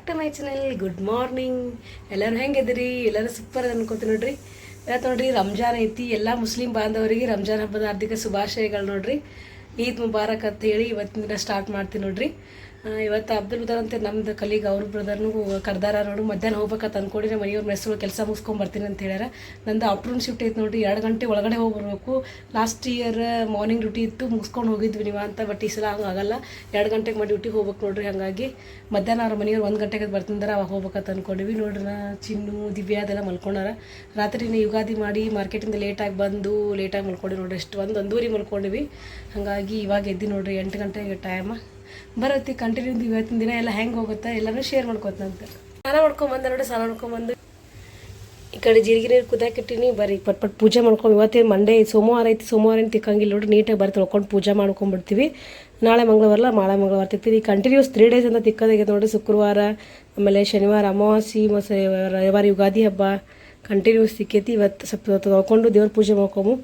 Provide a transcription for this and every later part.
Back to my channel good morning ಎಲ್ಲರೂ ಹೆಂಗಿದ್ರಿ ಎಲ್ಲರೂ ಸೂಪರ್ ಅನ್ಕೋತಿ ನೋಡ್ರಿ. ಇವತ್ತು ನೋಡ್ರಿ, ರಂಜಾನ್ ಐತಿ. ಎಲ್ಲ ಮುಸ್ಲಿಂ ಬಾಂಧವರಿಗೆ ರಂಜಾನ್ ಹಬ್ಬದ ಹಾರ್ದಿಕ ಶುಭಾಶಯಗಳು ನೋಡ್ರಿ. ಈದ್ ಮುಬಾರಕ್ ಅಂತ ಹೇಳಿ ಇವತ್ತಿನ ಸ್ಟಾರ್ಟ್ ಮಾಡ್ತೀನಿ ನೋಡ್ರಿ. ಇವತ್ತು ಅಬ್ದುಲ್ ಬದರ್ ಅಂತ ನಮ್ದು ಕಲೀಗ್ ಅವ್ರ ಬ್ರದರ್ನು ಕರ್ದಾರ ನೋಡು ಮಧ್ಯಾಹ್ನ ಹೋಗ್ಬೇಕಂತ ಅನ್ಕೊಂಡಿ ನಮ್ಮ ಮನೆಯವ್ರ ಮೆಸ್ರು ಕೆಲಸ ಮುಗಿಸ್ಕೊಂಡ್ ಬರ್ತೀನಿ ಅಂತ ಹೇಳ್ಯಾರ. ನಂದು ಆಫ್ಟರ್ನೂನ್ ಶಿಫ್ಟ್ ಐತೆ ನೋಡಿ ಎರಡು ಗಂಟೆ ಒಳಗಡೆ ಹೋಗಿ ಬರ್ಬೇಕು ಲಾಸ್ಟ್ ಇಯರ್ ಮಾರ್ನಿಂಗ್ ಡ್ಯೂಟಿ ಇತ್ತು, ಮುಗಿಸ್ಕೊಂಡು ಹೋಗಿದ್ವಿ ನೀವು ಅಂತ ಬಟ್ ಈ ಸಲ ಹಂಗೆ ಆಗಲ್ಲ. ಎರಡು ಗಂಟೆಗೆ ಮಾಡಿ ಡ್ಯೂಟಿಗೆ ಹೋಗ್ಬೇಕು ನೋಡ್ರಿ ಹಾಗಾಗಿ. ಮಧ್ಯಾಹ್ನ ಅವ್ರ ಮನೆಯವ್ರು ಒಂದು ಗಂಟೆಗೆ ಬರ್ತಿದ್ದಾರೆ ಅವಾಗ ಹೋಗ್ಬೇಕಂತ ಅಂದ್ಕೊಂಡಿವಿ ನೋಡ್ರಿ ಚಿನ್ನು, ದಿವ್ಯಾ ಅದೆಲ್ಲ ಮಲ್ಕೊಂಡಾರ. ರಾತ್ರಿನ ಯುಗಾದಿ ಮಾಡಿ ಮಾರ್ಕೆಟಿಂದ ಲೇಟಾಗಿ ಬಂದು ಲೇಟಾಗಿ ಮಲ್ಕೊಂಡಿ ನೋಡ್ರಿ ಎಷ್ಟು ಒಂದು ಒಂದೂರಿ ಮಲ್ಕೊಂಡಿವಿ. ಹಾಗಾಗಿ ಇವಾಗ ಎದ್ದು ನೋಡ್ರಿ ಎಂಟು ಗಂಟೆಗೆ ಟೈಮ ಬರತ್ತಿ ಕಂಟಿನ್ಯೂ ಇವತ್ತಿನ ದಿನ, ಎಲ್ಲ ಹೆಂಗೆ ಹೋಗುತ್ತೆ, ಎಲ್ಲನೂ ಶೇರ್ ಮಾಡ್ಕೋತಂತ ಸ್ನಾನ ಮಾಡ್ಕೊಂಬಂದ ನೋಡಿ ಸ್ನಾನ ಮಾಡ್ಕೊಂಬಂದು ಈ ಕಡೆ ಜೀರಿಗೆ ನೀರು ಕುದಾಕಿಟ್ಟಿನಿ ಬರೀ ಪಟ್ ಪಟ್ ಪೂಜೆ ಮಾಡ್ಕೊಂಡು ಇವತ್ತೇ ಮಂಡೇ ಸೋಮವಾರ ಐತಿ, ಸೋಮವಾರ ಏನು ತಿಕ್ಕಂಗಿಲ್ಲ ನೋಡ್ರಿ ನೀಟಾಗಿ ಬರೀ ತೊಳ್ಕೊಂಡು ಪೂಜೆ ಮಾಡ್ಕೊಂಡ್ಬಿಡ್ತೀವಿ ನಾಳೆ ಮಂಗಳವಾರಲ್ಲ ನಾಳೆ ಮಂಗಳವಾರ ತಿಕ್ತೀವಿ. ಕಂಟಿನ್ಯೂಸ್ ತ್ರೀ ಡೇಸ್ ಅಂತ ತಿಕ್ಕೋದಾಗೈತೆ ನೋಡಿ ಶುಕ್ರವಾರ, ಆಮೇಲೆ ಶನಿವಾರ, ಅಮಾವಾಸ್ಯೆ ಮತ್ತು ರವಿವಾರ ಯುಗಾದಿ ಹಬ್ಬ ಕಂಟಿನ್ಯೂಸ್ ತಿಕ್ಕೈತಿ. ಇವತ್ತು ಸ್ವಲ್ಪ ತೊಳ್ಕೊಂಡು ದೇವ್ರ ಪೂಜೆ ಮಾಡ್ಕೊಂಬು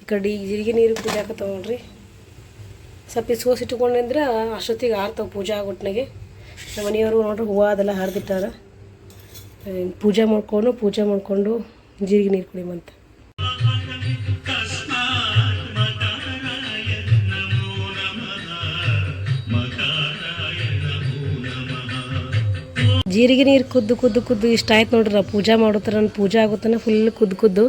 ಈ ಕಡೆ ಜೀರಿಗೆ ನೀರು ಕುದಿಯಾಕ ತೊಗೊಂಡ್ರಿ. ಸ್ವಲ್ಪ ಸೋಸಿ ಇಟ್ಕೊಂಡ್ರೆ ಅಷ್ಟೊತ್ತಿಗೆ ಆರ್ತವೆ ಪೂಜಾ ಆಗೊಟ್ನಾಗೆ ನಮ್ಮ ಮನೆಯವರು ನೋಡ್ರಿ ಹೂವು ಅದೆಲ್ಲ ಹರಿದಿಟ್ಟಾರ. ಪೂಜೆ ಮಾಡ್ಕೊಂಡು, ಪೂಜೆ ಮಾಡಿಕೊಂಡು ಜೀರಿಗೆ ನೀರು ಕುಡಿಮಂತ ಜೀರಿಗೆ ನೀರು ಕುದ್ದು ಕುದ್ದು ಕುದ್ದು ಇಷ್ಟ ಆಯ್ತು ನೋಡ್ರಿ ಪೂಜೆ ಮಾಡೋತರ ನಾನು ಪೂಜೆ ಆಗುತ್ತಾನೆ ಫುಲ್ ಕುದ್ದು ಕುದ್ದು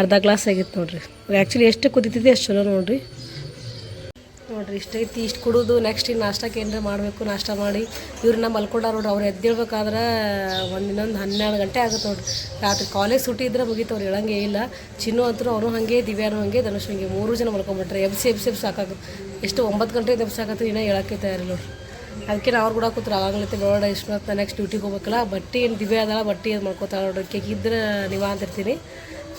ಅರ್ಧ ಗ್ಲಾಸ್ ಆಗಿತ್ತು ನೋಡ್ರಿ. ಆ್ಯಕ್ಚುಲಿ ಎಷ್ಟು ಕುದಿತಿದೆ ಅಷ್ಟು ಚಲೋ ನೋಡ್ರಿ. ನೋಡ್ರಿ, ಇಷ್ಟ ಐತಿ, ಇಷ್ಟು ಕುಡಿದು ನೆಕ್ಸ್ಟ್ ಇನ್ನು ನಾಷ್ಟಕ್ಕೆ ಏನಾರ ಮಾಡಬೇಕು, ನಾಷ್ಟ ಮಾಡಿ, ಇವ್ರನ್ನ ಮಲ್ಕೊಂಡಾರ ನೋಡ್ರಿ, ಅವ್ರು ಎದ್ದೇಳ್ಬೇಕಾದ್ರೆ ಒಂದು ಇನ್ನೊಂದು ಹನ್ನೆರಡು ಗಂಟೆ ಆಗುತ್ತೆ ನೋಡ್ರಿ. ರಾತ್ರಿ ಕಾಲೇಜ್ ಸುಟ್ಟಿ ಇದ್ರೆ ಮುಗೀತು, ಅವ್ರು ಹೇಳಂಗೆ ಇಲ್ಲ. ಚಿನ್ನು ಅಂತೂ ಅವನು ಹಾಗೆ, ದಿವ್ಯಾನು ಹಾಗೆ, ಧನುಷ್ ಹಂಗೆ ಮೂರು ಜನ ಮಲ್ಕೊಂಡ್ಬಿಟ್ರೆ ಎಬ್ಸಿ ಎಬ್ಸಿ ಎಬ್ಸಿ ಸಾಕಾಗುತ್ತೆ. ಎಷ್ಟು ಒಂಬತ್ತು ಗಂಟೆ ಎಬ್ಸಾಕತ್ತು ಇನ್ನೂ ಹೇಳಕ್ಕೆ ತಯಾರಿ ನೋಡ್ರಿ. ಅದಕ್ಕೆ ನಾವು ಅವ್ರು ಕೂಡ ಕೂತ್ರೆ ಆಗಲತ್ತೆ ನೋಡೋಣ ಇಷ್ಟು ಮತ್ತೆ ನೆಕ್ಸ್ಟ್ ಡ್ಯೂಟಿಗೆ ಹೋಗ್ಬೇಕಲ್ಲ, ಬಟ್ಟೆ ಏನು ದಿವ್ಯ ಅದಲ್ಲ, ಬಟ್ಟೆ ಏನು ಮಾಡ್ಕೋತಾಳೆ ನೋಡ್ರಿ. ಕೇಕ್ ಇದ್ರೆ ನೀವು ಅಂತಿರ್ತೀನಿ.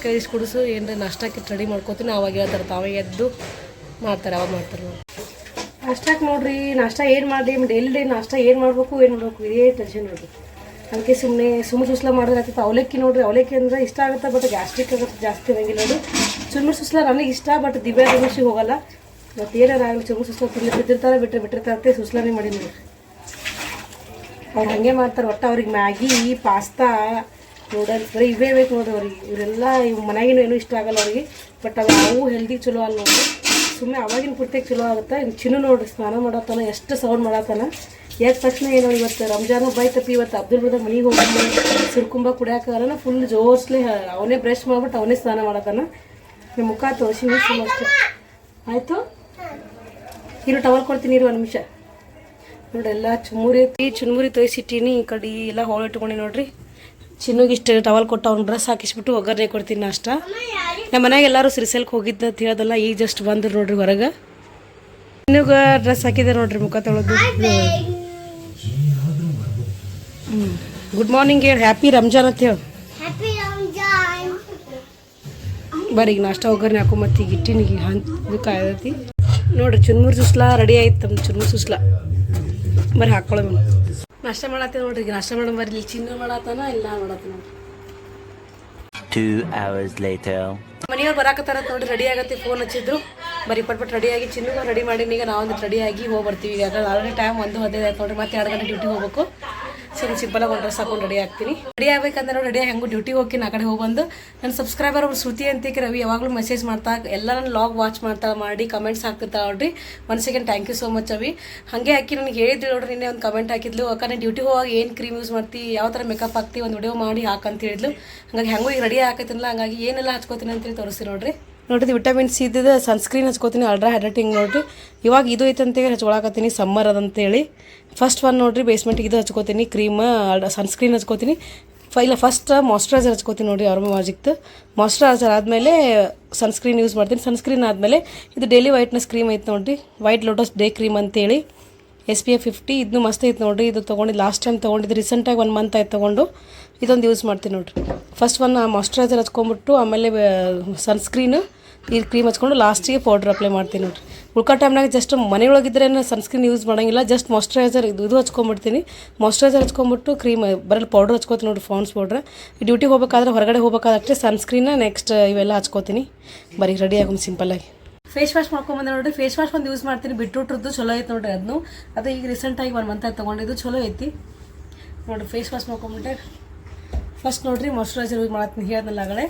ಕೈ ಕುಡಿಸು, ಏನರ ನಾಷ್ಟಕ್ಕೆ ರೆಡಿ ಮಾಡ್ಕೋತೀನಿ, ಅವಾಗ ಹೇಳ್ತಾರೆ, ತಾವೇ ಎದ್ದು ಮಾಡ್ತಾರೆ, ಅವಾಗ ಮಾಡ್ತಾರೆ ನೋಡಿ. ನಾಷ್ಟಕ್ಕೆ ನೋಡ್ರಿ, ನಾಷ್ಟ ಏನು ಮಾಡಿ ಡೈಲಿ ನಾಷ್ಟ ಏನು ಮಾಡಬೇಕು ಏನು ಮಾಡಬೇಕು, ಇದೇ ಟೆನ್ಷನ್ ನೋಡ್ರಿ. ಅದಕ್ಕೆ ಸುಮ್ಮನೆ ಸುಮ್ಮನೆ ಸುಸ್ಲ ಮಾಡಿದ್ರೆ ಆಗ್ತಿತ್ತು ಅವಲಕ್ಕಿ ನೋಡ್ರಿ, ಅವಲಕ್ಕಿ ಅಂದ್ರೆ ಇಷ್ಟ ಆಗುತ್ತೆ ಬಟ್ ಗ್ಯಾಸ್ಟ್ರಿಕ್ ಆಗುತ್ತೆ ಜಾಸ್ತಿ ಇರೋಂಗಿಲ್ಲ ನೋಡಿ ಸುಮ್ಮನೆ ಸುಸ್ಲ ನನಗೆ ಇಷ್ಟ ಬಟ್ ದಿವ್ಯಾ ಧನುಷಿಗೆ ಹೋಗಲ್ಲ. ಮತ್ತು ಏನಾರ ಆಗಲಿ ಸುಮ್ಮನೆ ಸುಸ್ಲ ತಿಂದು ಬಿದ್ದಿರ್ತಾರೆ ಬಿಟ್ಟರೆ ಬಿಟ್ಟಿರ್ತಾರೆ ಸುಸ್ಲಾನೇ ಮಾಡಿ ನೋಡಿ ಅವ್ರು ಹಂಗೆ ಮಾಡ್ತಾರೆ, ಒಟ್ಟು ಅವ್ರಿಗೆ ಮ್ಯಾಗಿ, ಪಾಸ್ತಾ ನೂಡಲ್ಸ್ ಬರೀ ಇವೇ ಬೇಕು ನೋಡ್ರಿ ಅವ್ರಿಗೆ. ಇವರೆಲ್ಲ ಇವ್ ಮನೆಗೇನು ಏನೂ ಇಷ್ಟ ಆಗಲ್ಲ ಅವ್ರಿಗೆ ಬಟ್ ಅವು ಅವು ಹೆಲ್ದಿ ಚಲೋ ಅಲ್ಲ ನೋಡ್ರಿ. ಸುಮ್ಮನೆ ಅವಾಗಿನ ಪೂರ್ತಿಯಾಗಿ ಚಲೋ ಆಗುತ್ತೆ? ಇನ್ನು ಚಿನ್ನು ನೋಡ್ರಿ, ಸ್ನಾನ ಮಾಡತ್ತಾನ, ಎಷ್ಟು ಸೌಂಡ್ ಮಾಡತ್ತಾನ? ಯಾಕೆ ತಕ್ಷಣ ಏನೋ ಇವತ್ತು ರಂಜಾನು ಬೈ ತಪ್ಪಿ ಇವತ್ತು ಅಬ್ದುಲ್ ಬದ ಮನೆಗೆ ಹೋಗಿ ಸುರ್ಕುಂಬ ಕುಡಿಯಾಕಲ್ಲ ಫುಲ್ ಜೋರ್ಸ್ಲಿ ಅವನೇ ಬ್ರಷ್ ಮಾಡ್ಬಿಟ್ಟು ಅವನೇ ಸ್ನಾನ ಮಾಡತ್ತಾನ. ನಿಮ್ಮ ಮುಖ ತೋರಿಸಿ ಸುಮ್ಮ ಅಷ್ಟೇ. ಆಯಿತು? ಇರು ಟವಲ್ ಕೊಡ್ತೀನಿ, ಇರು, ಒಂದು ನಿಮಿಷ. ನೋಡಿ ಎಲ್ಲ ಚುಮುರಿ ಚುನ್ಮುರಿ ತೊಯ್ಸಿಟ್ಟೀನಿ ಈ ಕಡೆ ಎಲ್ಲ ಹೋಳು ಇಟ್ಕೊಂಡು ನೋಡ್ರಿ. ಚಿನ್ನುಗೆ ಇಷ್ಟು ಟವಲ್ ಕೊಟ್ಟು ಅವ್ನ ಡ್ರೆಸ್ ಹಾಕಿಸ್ಬಿಟ್ಟು ಒಗ್ಗರಣೆ ಕೊಡ್ತೀನಿ ನಾಷ್ಟ. ನಮ್ಮ ಮನೆಗೆ ಎಲ್ಲರೂ ಸಿರಿಸೆಲ್ಕ್ ಹೋಗಿದ್ದ ಅಂತ ಹೇಳೋದಲ್ಲ ಈಗ ಜಸ್ಟ್ ಬಂದ್ರು ನೋಡ್ರಿ ಹೊರಗೆ. ಚಿನ್ನುಗ ಡ್ರೆಸ್ ಹಾಕಿದೆ ನೋಡ್ರಿ ಮುಖ ತೊಳೆದು. ಹ್ಞೂ ಗುಡ್ ಮಾರ್ನಿಂಗ್ ಹೇಳಿ ಹ್ಯಾಪಿ ರಂಜಾನ್ ಅಂತ ಹೇಳಿ. ಬರೀಗ ಈಗ ನಾಷ್ಟ ಒಗ್ಗರಣೆ ಹಾಕೊಂಬತ್ತಿ ಈಗ ಇಟ್ಟಿನಿಗೆ ಇದು ಕಾಯದೈತಿ. ನೋಡ್ರಿ ಚುನ್ಮುರಿ ಸುಸ್ಲಾ ರೆಡಿ ಆಯ್ತು ನಮ್ಮ ಚುನ್ಮುರಿ ಸುಸ್ಲಾ. ಬರ್ರಿ ಹಾಕೊಳ್ಳೋಣ ನಾಷ್ಟ ಮಾಡತ್ತೆ ನೋಡ್ರಿ ಈಗ ನಾಷ್ಟ ಮಾಡೋ ಬರ್ರಿ. ಇಲ್ಲಿ ಚಿನ್ನ ಮಾಡತ್ತಾನ ಇಲ್ಲ ಮಾಡತ್ತ later. ಮನೆಯವ್ರು ಬರಾಕತ್ತಾರ ನೋಡ್ರಿ ರೆಡಿ ಆಗತ್ತೆ ಫೋನ್ ಹಚ್ಚಿದ್ರು. ಬರೀ ರೆಡಿ ಆಗಿ ಚಿನ್ನ ರೆಡಿ ಮಾಡಿ ಈಗ ನಾವೊಂದು ರೆಡಿ ಆಗಿ ಹೋಗಿ ಬರ್ತೀವಿ ಈಗ ಆಲ್ರೆಡಿ ಟೈಮ್ ಒಂದು ಹದಿನೈದು ಆಯ್ತು ನೋಡ್ರಿ ಮತ್ತೆ ಎರಡು ಗಂಟೆ ಡ್ಯೂಟಿಗೆ ಹೋಗ್ಬೇಕು. ಸುಮ್ಮನೆ ಸಿಂಪಲಾಗಿ ಒಂದು ಡ್ರೆಸ್ ಹಾಕೊಂಡು ರೆಡಿ ಆಗ್ತೀನಿ. ರೆಡಿ ಆಗ್ಬೇಕಂದ್ರೆ ರೆಡಿ ಹೆಂಗು ಡ್ಯೂಟಿಗೆ ಹೋಗಿ ಆ ಕಡೆ ಹೋಗಿ ಬಂದು. ನನ್ನ ಸಬ್ಸ್ಕ್ರೈಬರ್ ಅವ್ರು ಶ್ರುತಿ ಅಂತಿಕ್ಕೆ ರವಿ ಯಾವಾಗಲೂ ಮೆಸೇಜ್ ಮಾಡ್ತಾ ಎಲ್ಲ ನನ್ನ ಲಾಗ್ ವಾಚ್ ಮಾಡ್ತಾ, ಮಾಡಿ ಕಮೆಂಟ್ಸ್ ಹಾಕ್ತಿರ್ತಾಳೆ ನೋಡ್ರಿ. ಮನ್ಸಿಗೆ ಥ್ಯಾಂಕ್ ಯು ಸೋ ಮಚ್ ಅವಿ ಹಾಗೆ ಹಾಕಿ ನನಗೆ ಹೇಳಿದ್ರಿ ನೋಡ್ರಿ, ನಿನ್ನೆ ಒಂದು ಕಮೆಂಟ್ ಹಾಕಿದ್ಲು. ಅಕ್ಕ, ನಾನು ಡ್ಯೂಟಿಗೆ ಹೋಗಿ ಏನು ಕ್ರೀಮ್ ಯೂಸ್ ಮಾಡ್ತಿ? ಯಾವ ಥರ ಮೇಕಪ್ ಹಾಕ್ತಿ? ಒಂದು ವಿಡಿಯೋ ಮಾಡಿ ಹಾಕಂತ ಹೇಳಿದ್ಲು. ಹಾಗಾಗಿ ಹೆಂಗೂ ಈಗ ರೆಡಿ ಹಾಕತ್ತಿನಲ್ಲ ಹಂಗಾಗಿ ಏನೆಲ್ಲ ಹಚ್ಕೋತೀನಿ ಅಂತೇಳಿ ತೋರಿಸಿ ನೋಡ್ರಿ. ನೋಡ್ರಿ ವಿಟಮಿನ್ ಸಿ ಇದ್ದಿದ್ದು ಸನ್ಸ್ಕ್ರೀನ್ ಹಚ್ಕೋತೀನಿ ಅಲ್ಟ್ರಾ ಹೈಡ್ರೇಟಿಂಗ್ ನೋಡ್ರಿ. ಇವಾಗ ಇದು ಐತಂತೇಳಿ ಹಚ್ಕೊಳಕತ್ತೀನಿ ಸಮ್ಮರ್ ಅದಂತೇಳಿ ಫಸ್ಟ್ ಒನ್ ನೋಡ್ರಿ ಬೇಸ್ಮೆಂಟಿಗೆ ಇದು ಹಚ್ಕೋತೀನಿ ಕ್ರೀಮ್ ಸನ್ಸ್ಕ್ರೀನ್ ಹಚ್ಕೋತೀನಿ. ಇಲ್ಲ ಫಸ್ಟ್ ಮಾಯ್ಶ್ಚರೈಸರ್ ಹಚ್ಕೋತೀನಿ ನೋಡಿ ಅವ್ರ ಮಾಜಿಕ್ದು ಮಾಯ್ಶ್ಚರೈಸರ್ ಆದಮೇಲೆ ಸನ್ಸ್ಕ್ರೀನ್ ಯೂಸ್ ಮಾಡ್ತೀನಿ. ಸನ್ಸ್ಕ್ರೀನ್ ಆದಮೇಲೆ ಇದು ಡೈಲಿ ವೈಟ್ನೆಸ್ ಕ್ರೀಮ್ ಐತೆ ನೋಡ್ರಿ ವೈಟ್ ಲೋಟಸ್ ಡೇ ಕ್ರೀಮ್ ಅಂತೇಳಿ. ಎಸ್ ಪಿ ಎಫ್ ಫಿಫ್ಟಿ ಇದನ್ನು ಮಸ್ತ್ ಐತೆ ನೋಡಿರಿ. ಇದು ತೊಗೊಂಡಿದ್ದು ಲಾಸ್ಟ್ ಟೈಮ್ ತೊಗೊಂಡಿದ್ದು ರೀಸೆಂಟಾಗಿ ಒನ್ ಮಂತ್ ಆಯ್ತು ತೊಗೊಂಡು. ಇದೊಂದು ಯೂಸ್ ಮಾಡ್ತೀನಿ ನೋಡಿರಿ. ಫಸ್ಟ್ ಒನ್ ಮಾಯಶ್ಚರೈಸರ್ ಹಚ್ಕೊಂಬಿಟ್ಟು ಆಮೇಲೆ ಸನ್ಸ್ಕ್ರೀನು ಈ ಕ್ರೀಮ್ ಹಚ್ಕೊಂಡು ಲಾಸ್ಟಿಗೆ ಪೌಡ್ರ್ ಅಪ್ಲೈ ಮಾಡ್ತೀನಿ ನೋಡಿರಿ. ಉಳ್ಕೋ ಟೈಮ್ನಾಗ ಜಸ್ಟ್ ಮನೆಯೊಳಗಿದ್ರೆ ಸನ್ಸ್ಕ್ರೀನ್ ಯೂಸ್ ಮಾಡೋಂಗಿಲ್ಲ ಜಸ್ಟ್ ಮಾಯಶ್ಚರೈಸರ್ ಇದು ಇದು ಹಚ್ಕೊಂಬಿಡ್ತೀನಿ. ಮಾಯಶ್ಚರೈಸರ್ ಹಚ್ಕೊಂಬಿಟ್ಟು ಕ್ರೀಮ್ ಬರಲ್ಲ ಪೌಡ್ರ್ ಹಚ್ಕೋತೀನಿ ನೋಡಿರಿ ಫೌನ್ಸ್ ಪೌಡ್ರ್ ಡ್ಯೂಟಿಗೆ ಹೋಗಬೇಕಾದ್ರೆ ಹೊರಗಡೆ ಹೋಗಬೇಕಾದ್ರೆ ಅಷ್ಟೇ ಸನ್ಸ್ಕ್ರೀನ ನೆಕ್ಸ್ಟ್ ಇವೆಲ್ಲ ಹಚ್ಕೋತೀನಿ. ಬರೀ ರೆಡಿ ಆಗೋಮ್ ಸಿಂಪಲ್ಲಾಗಿ ಫೇಸ್ ವಾಶ್ ಮಾಡ್ಕೊಂಬಂದೆ ನೋಡ್ರಿ. ಫೇಸ್ ವಾಶ್ ಒಂದು ಯೂಸ್ ಮಾಡ್ತೀನಿ. ಬಿಟ್ಬಿಟ್ರದ್ದು ಚಲೋ ಐತೆ ನೋಡ್ರಿ ಅದನ್ನು ಅದು ಈಗ ರೀಸೆಂಟಾಗಿ ಒಂದು ಮಂತ್ ತಗೊಂಡಿದ್ದು. ಚಲೋ ಐತಿ. ನೋಡ್ರಿ ಫೇಸ್ ವಾಶ್ ಮಾಡ್ಕೊಂಬಿಟ್ಟೆ. ಫಸ್ಟ್ ನೋಡ್ರಿ ಮಾಯಶ್ಚರೈಸರ್ ಯೂಸ್ ಮಾಡತ್ತೀನಿ. ಹೇಳ್ದಲ್ಲ ಆಗಲೇ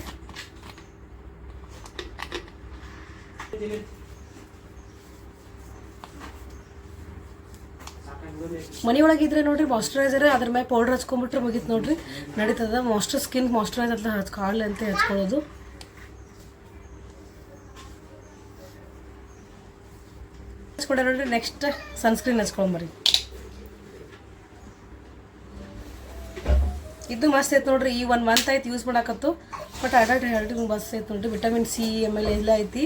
ಮನೆಯೊಳಗಿದ್ರೆ ನೋಡ್ರಿ ಮಾಯಶ್ಚರೈಸರ್ ಅದ್ರ ಮೇಲೆ ಪೌಡರ್ ಹಚ್ಕೊಂಡ್ಬಿಟ್ರೆ ಮುಗೀತು ನೋಡ್ರಿ. ನಡೀತದ. ಮಾಯಶ್ಚರ್ ಸ್ಕಿನ್ ಮಾಯಶ್ಚರೈಸರ್ ಅಂತ ಹಚ್ಕೊಳ್ಳಿ ಅಂತ ಹಚ್ಕೊಳ್ಳೋದು. ಹಚ್ಕೊಂಡೆ ನೋಡ್ರಿ ನೆಕ್ಸ್ಟ್ ಸನ್ಸ್ಕ್ರೀನ್ ಹಚ್ಕೊಂಬರಿ ಇದು ಮಸ್ತ್ ಐತೆ ನೋಡ್ರಿ, ಈ ಒನ್ ಮಂತ್ ಆಯ್ತು ಯೂಸ್ ಮಾಡಾಕತ್ತು. ಬಟ್ ಅಡಲ್ಟ್ ಹೆಲ್ಟಿಗೆ ಮಸ್ತ್ ಐತೆ ನೋಡ್ರಿ ವಿಟಮಿನ್ ಸಿ ಆಮೇಲೆ ಎಲ್ಲ ಐತಿ.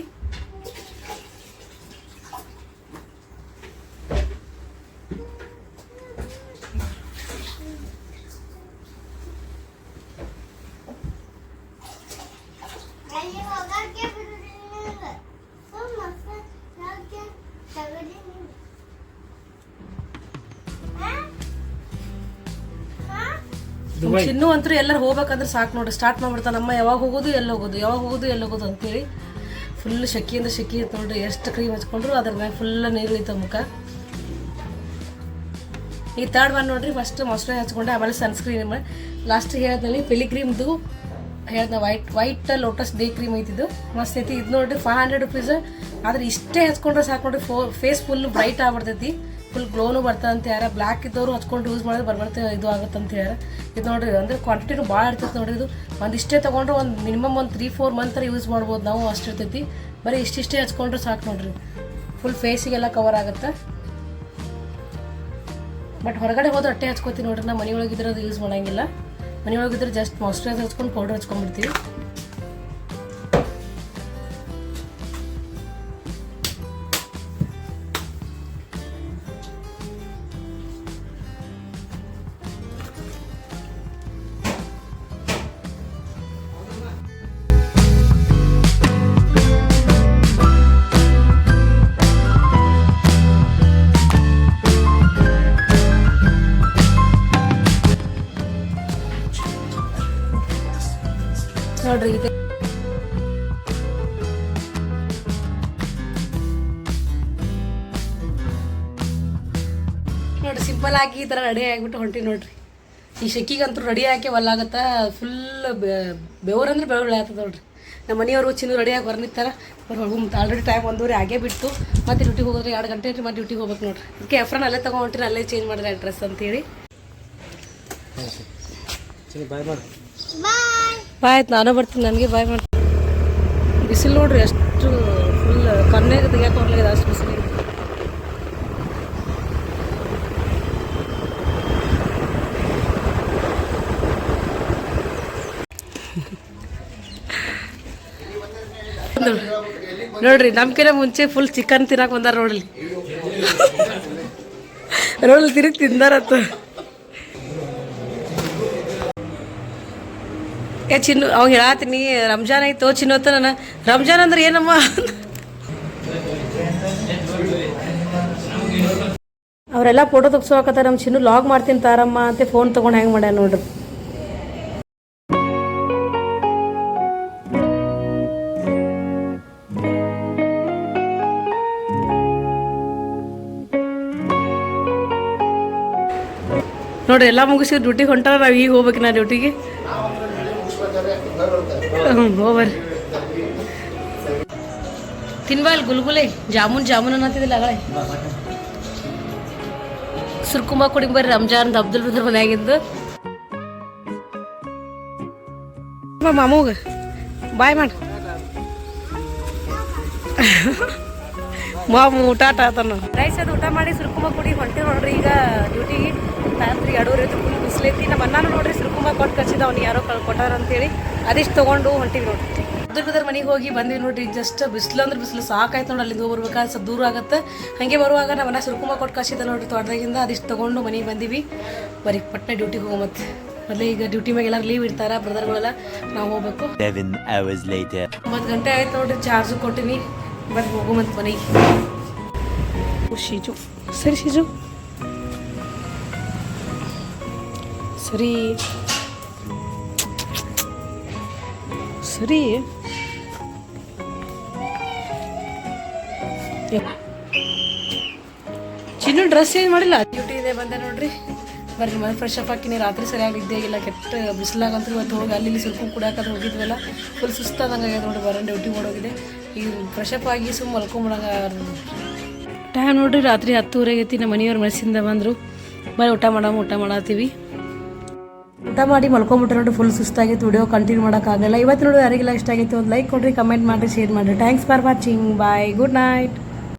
ಚಿನ್ನು ಅಂತೂ ಎಲ್ಲರೂ ಹೋಗ್ಬೇಕಂದ್ರೆ ಸಾಕು ನೋಡ್ರಿ. ಸ್ಟಾರ್ಟ್ ಮಾಡ್ಬಿಡ್ತಾನೆ ನಮ್ಮ ಯಾವಾಗ ಹೋಗೋದು ಎಲ್ಲ ಹೋಗೋದು ಯಾವಾಗ ಹೋಗೋದು ಎಲ್ಲಿ ಹೋಗೋದು ಅಂತೇಳಿ ಫುಲ್ ಶೆಕಿ ಅಂದ್ರೆ ಶೆಕಿ ಐತೆ ನೋಡ್ರಿ. ಎಷ್ಟು ಕ್ರೀಮ್ ಹಚ್ಕೊಂಡ್ರು ಅದ್ರ ಮ್ಯಾಗ ಫುಲ್ ನೀರು ಐತೆ ಮುಖ. ಈ ತರ್ಡ್ ಒನ್ ನೋಡ್ರಿ ಫಸ್ಟ್ ಮಾಯ್ಚರೈಸ್ ಹಚ್ಕೊಂಡೆ ಆಮೇಲೆ ಸನ್ಸ್ಕ್ರೀನ್ ಲಾಸ್ಟ್ ಹೇಳ್ದಲ್ಲಿ ಪೆಲಿಕ್ರೀಮ್ದು ಹೇಳ್ದೆ white white lotus day cream ಐತಿದ್ದು ಮಸ್ತ್ ಐತಿ. ಇದು ನೋಡ್ರಿ ಫೈವ್ ಹಂಡ್ರೆಡ್ ರುಪೀಸ್ ಆದ್ರೆ ಇಷ್ಟೇ ಹಚ್ಕೊಂಡ್ರೆ ಸಾಕು ನೋಡ್ರಿ ಫೋ ಫೇಸ್ ಫುಲ್ ಬ್ರೈಟ್ ಆಗ್ಬಿಡ್ತೈತಿ. ಫುಲ್ ಗ್ಲೋನು ಬರ್ತದೆ ಅಂತ ಯಾರ ಬ್ಲ್ಯಾಕ್ ಇದ್ದವರು ಹಚ್ಕೊಂಡು ಯೂಸ್ ಮಾಡಿದ್ರೆ ಬರ್ಬರ್ತೆ ಇದು ಆಗುತ್ತೆ ಅಂತ ಯಾರ ಇದು ನೋಡ್ರಿ, ಅಂದ್ರೆ ಕ್ವಾಂಟಿಟಿನೂ ಭಾಳ ಇರ್ತೈತೆ ನೋಡಿ ಇದು. ಒಂದು ಇಷ್ಟೇ ತೊಗೊಂಡ್ರೆ ಒಂದು ಮಿನಿಮಮ್ ಒಂದು ತ್ರೀ ಫೋರ್ ಮಂತ್ ಯೂಸ್ ಮಾಡ್ಬೋದು ನಾವು ಅಷ್ಟಿರ್ತೈತಿ ಬರೀ ಇಷ್ಟಿಷ್ಟೇ ಹಚ್ಕೊಂಡ್ರೆ ಸಾಕು ನೋಡ್ರಿ. ಫುಲ್ ಫೇಸಿಗೆಲ್ಲ ಕವರ್ ಆಗುತ್ತೆ. ಬಟ್ ಹೊರಗಡೆ ಹೋದ್ರೆ ಅಟ್ಟೆ ಹಚ್ಕೋತೀವಿ ನೋಡ್ರಿ, ನಾ ಮನೆಯೊಳಗಿದ್ರೆ ಅದು ಯೂಸ್ ಮಾಡೋಂಗಿಲ್ಲ. ಮನೆಯೊಳಗಿದ್ರೆ ಜಸ್ಟ್ ಮಾಯ್ಶ್ಚರೈಸರ್ ಹಚ್ಕೊಂಡು ಪೌಡರ್ ಹಚ್ಕೊಂಡ್ಬಿಡ್ತೀವಿ. ನೋಡ್ರಿ ನೋಡ್ರಿ ಸಿಂಪಲ್ ಆಗಿ ಈ ಥರ ರೆಡಿ ಆಗಿಬಿಟ್ಟು ಹೊಂಟಿ ನೋಡ್ರಿ. ಈ ಶೆಕಿಗಂತೂ ರೆಡಿ ಹಾಕಿ ಒಲ್ಲಾಗತ್ತ ಫುಲ್ ಬೆವರಂದ್ರೆ ಬೆವರು ಆಗ್ತದೆ ನೋಡ್ರಿ. ನಮ್ಮ ಮನೆಯವರು ಚಿನ್ನು ರೆಡಿಯಾಗಿ ಹೊರನಿತ್ತಾರ ಆಲ್ರೆಡಿ ಟೈಮ್ ಒಂದೂವರೆ ಆಗೇ ಬಿಟ್ಟು ಮತ್ತೆ ಡ್ಯೂಟಿಗೆ ಹೋಗೋದ್ರೆ ಎರಡು ಗಂಟೆ ಮತ್ತೆ ಡ್ಯೂಟಿಗೆ ಹೋಗ್ಬೇಕು ನೋಡ್ರಿ. ಅದಕ್ಕೆ ಎಫ್ರನ್ ಅಲ್ಲೇ ತೊಗೊಂಡ್ರಿ ಅಲ್ಲೇ ಚೇಂಜ್ ಮಾಡಿದ್ರೆ ಅಡ್ರೆಸ್ ಅಂತೇಳಿ ಬಾಯ್. ಆಯ್ತು ನಾನು ಬರ್ತೀನಿ, ನನಗೆ ಬಾಯ್ ಮಾಡ್ತೀನಿ ಬಿಸಿಲು ನೋಡ್ರಿ ಎಷ್ಟು ಫುಲ್ ಕಣ್ಣಾಗ ತೆಗಿಯಕ್ಕೆ ಹೋಗ್ಲಿ ಅಷ್ಟು ಬಿಸಿಲು. ನೋಡ್ರಿ ನಮ್ಕಿನ ಮುಂಚೆ ಫುಲ್ ಚಿಕನ್ ತಿನ್ನಕ್ ಬಂದಾರ ನೋಡ್ರಿ. ನೋಡ್ಲಿ ತಿರುಗಿ ತಿಂದಾರತ್ತ ಏ ಚಿನ್ನು ಅವ್ ಹೇಳಾತೀನಿ ರಂಜಾನ್ ಆಯ್ತು ಚಿನ್ನೋತ ನಾನು ರಂಜಾನ್ ಅಂದ್ರೆ ಏನಮ್ಮ? ಅವರೆಲ್ಲ ಫೋಟೋ ತೆಗ್ಸೋಕತ್ತಾರ ನಮ್ಮ ಚಿನ್ನು ಲಾಗ್ ಮಾಡ್ತೀನಿ ತಾರಮ್ಮ ಅಂತ ಫೋನ್ ತೊಗೊಂಡು ಹೆಂಗೆ ಮಾಡ್ಯಾನ ನೋಡ್ರಿ. ನೋಡ್ರಿ ಎಲ್ಲ ಮುಗಿಸಿ ಡ್ಯೂಟಿಗೆ ಹೊಂಟಾರ ನಾವು ಈಗ ಹೋಗ್ಬೇಕು ನಾ ಡ್ಯೂಟಿಗೆ ಹೋಗ್ಬರ್ರಿ ತಿನ್ಬಲ್, ಗುಲ್ಗುಲೆ. ಜಾಮೂನ್ ಜಾಮೂನ್ ಅನ್ನತ್ತಿದಿಲ್ಲ ಅಗಳೇ ಸುರ್ಕುಂಬ ಕುಡಿಂಗ್ ಬರ್ರಿ ರಂಜಾನ್ ಅಬ್ದುಲ್ ಬದ್ರ ಮನ್ಯಾಗಿದ್ದು ಬಾ ಮಾಮೂಗ, ಬಾಯ್ ಮಾಡು. ಮಾಮು ಊಟ ಆಟ ಆತನ. ರೈಸ್ ಅದು ಊಟ ಮಾಡಿ ಸುರ್ಕುಂಬ ಕುಡಿ ಹೊಂಟಿ ನೋಡ್ರಿ ಈಗ ಡ್ಯೂಟಿಗೆ ರಾತ್ರಿ ಎರಡೂವರೆ ತುಂಬ ಬಿಸಿಲೈತಿ. ನಮ್ಮ ಅಣ್ಣನೂ ನೋಡ್ರಿ ಸುರ್ಕುಮ ಕೊಟ್ಟು ಕಚ್ಚಿದ ಅವ್ನು ಯಾರೋ ಕಳ್ ಕೊಟ್ಟಾರ ಅಂತೇಳಿ. ಅದಿಷ್ಟು ತೊಗೊಂಡು ಹೊಂಟಿವಿ ನೋಡ್ರಿ. ಅದ್ರ ಬದ್ರ ಮನೆಗೆ ಹೋಗಿ ಬಂದಿವಿ ನೋಡ್ರಿ ಜಸ್ಟ್ ಬಿಸಿಲು ಅಂದ್ರೆ ಬಿಸಿಲು ಸಾಕಾಯ್ತು ನೋಡಿ ಅಲ್ಲಿಂದ ಹೋಗ್ಬೇಕಾದ್ರೆ ಸ್ವಲ್ಪ ದೂರ ಆಗುತ್ತೆ. ಹಾಗೆ ಬರುವಾಗ ನಮ್ಮ ಅಣ್ಣ ಸುರ್ಕುಂಬ ಕೊಟ್ಟು ಕಳ್ಸಿದ ನೋಡ್ರಿ ತೋಟದಾಗಿಂದ ಅದಿಷ್ಟು ತೊಗೊಂಡು ಮನೆಗೆ ಬಂದೀವಿ. ಬರೀ ಪಟ್ನೆ ಡ್ಯೂಟಿಗೆ ಹೋಗೋ ಮತ್ತೆ ಮೊದಲೇ ಈಗ ಡ್ಯೂಟಿ ಮ್ಯಾಗ ಎಲ್ಲರೂ ಲೀವ್ ಇರ್ತಾರ ಬ್ರದರ್ಗಳೆಲ್ಲ ನಾವು ಹೋಗ್ಬೇಕು. Seven hours later. ಒಂಬತ್ತು ಗಂಟೆ ಆಯ್ತು ನೋಡ್ರಿ ಚಾರ್ಜು ಕೊಟ್ಟಿನಿ. ಬರ್ರಿ ಹೋಗು ಮತ್ತೆ ಮನೆಗೆ ಓ, ಶೀಜು ಸರಿ ಶೀಜು ಸರಿ ಸರಿ. ಚಿನ್ನು ಡ್ರೆಸ್ ಚೇಂಜ್ ಮಾಡಿಲ್ಲ. ಡ್ಯೂಟಿ ಇದೆ ಬಂದೆ ನೋಡ್ರಿ. ಬರ್ರಿ ಮನೆ ಫ್ರೆಶ್ ಅಪ್ ಹಾಕಿನಿ. ರಾತ್ರಿ ಸರಿಯಾಗಿ ಇದ್ದೇ ಇಲ್ಲ ಕೆಟ್ಟ ಬಿಸಿಲಾಗಂತೂ ಇವತ್ತು ಹೋಗಿ ಅಲ್ಲಿ ಇಲ್ಲಿ ಸ್ವಲ್ಪ ಕುಡಿಯಾಕಂತ ಹೋಗಿದ್ವಲ್ಲ ಫುಲ್ ಸುಸ್ತಾದಂಗೆ ಆಗ್ಯದ ನೋಡಿ, ಬರೋಣ ಡ್ಯೂಟಿ ಮಾಡೋಗಿದೆ ಈಗ ಫ್ರೆಶ್ ಅಪ್ ಆಗಿ ಸುಮ್ಮ ಮಲ್ಕೊಂಬಿಡಂಗ ಟೈಮ್ ನೋಡ್ರಿ, ರಾತ್ರಿ ಹತ್ತುವರೆಗೆ ಐತಿ ನಮ್ಮ ಮನೆಯವ್ರ ಮೆಣಸಿಂದ ಬಂದರು. ಬರೀ ಊಟ ಮಾಡಮ್ಮ ಊಟ ಮಾಡತ್ತೀವಿ. ಊಟ ಮಾಡಿ ಮಲ್ಕೊಂಬಿಟ್ರೆ ನೋಡಿ ಫುಲ್ ಸುಸ್ತಾಗಿತ್ತು ವಿಡಿಯೋ ಕಂಟಿನ್ಯೂ ಮಾಡೋಕ್ಕಾಗಲ್ಲ. ಇವತ್ತು ನೋಡಿ, ಯಾರಿಗೆಲ್ಲ ಇಷ್ಟ ಆಗಿತ್ತು ಒಂದು ಲೈಕ್ ಕೊಡ್ರಿ ಕಮೆಂಟ್ ಮಾಡಿರಿ ಶೇರ್ ಮಾಡಿರಿ. Thanks for watching bye good night